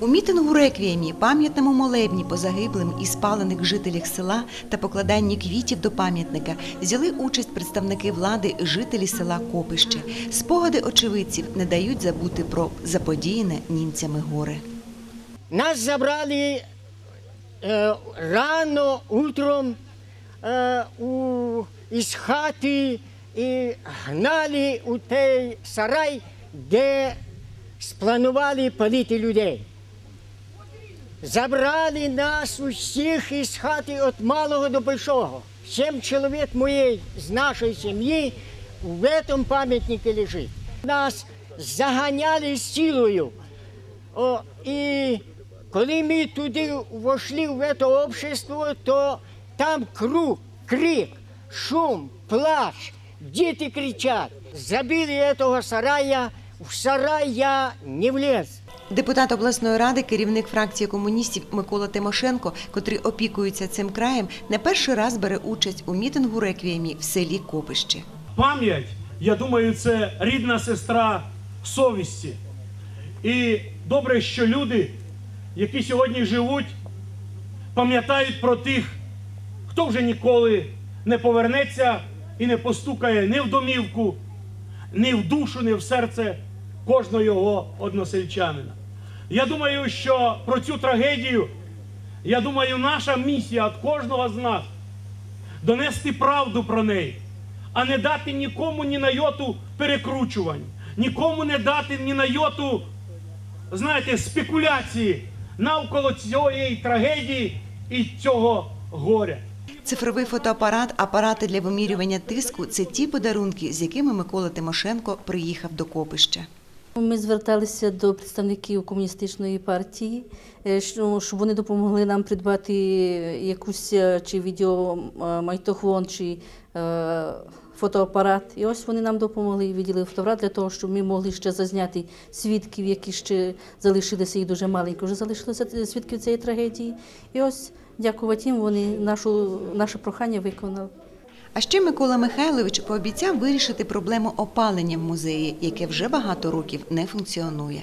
У мітингу реквіємі, пам'ятному молебні по загиблим і спалених жителях села та покладанні квітів до пам'ятника взяли участь представники влади, жителі села Копище. Спогади очевидців не дають забути про заподіяне німцями горе. Нас забрали е, рано утром е, у, із хати і гнали у той сарай, де спланували палити людей. Забрали нас усіх із хати від малого до большого. Сім чоловік моєї з нашої сім'ї в цьому пам'ятнику лежить. Нас заганяли силою. О, і коли ми туди вошли в це общество, то там круг, крик, шум, плач, діти кричать. Забили цього сарая, в сарай я не влез. Депутат обласної ради, керівник фракції комуністів Микола Тимошенко, котрий опікується цим краєм, не перший раз бере участь у мітингу реквіємі в селі Копище. Пам'ять, я думаю, це рідна сестра совісті. І добре, що люди, які сьогодні живуть, пам'ятають про тих, хто вже ніколи не повернеться і не постукає ні в домівку, ні в душу, ні в серце кожного його односельчанина. Я думаю, що про цю трагедію, я думаю, наша місія від кожного з нас донести правду про неї, а не дати нікому ні на йоту перекручувань, нікому не дати ні на йоту, знаєте, спекуляції навколо цієї трагедії і цього горя. Цифровий фотоапарат, апарати для вимірювання тиску це ті подарунки, з якими Микола Тимошенко приїхав до Копища. Ми зверталися до представників комуністичної партії, е, що- щоб вони допомогли нам придбати якусь е, чи відеомайтофон, чи е, фотоапарат. І ось вони нам допомогли виділили фотоапарат для того, щоб ми могли ще зазняти свідків, які ще залишилися, їх дуже маленько, вже залишилося свідків цієї трагедії. І ось, дякувати їм, вони нашу, наше прохання виконали. А ще Микола Михайлович пообіцяв вирішити проблему опалення в музеї, яке вже багато років не функціонує.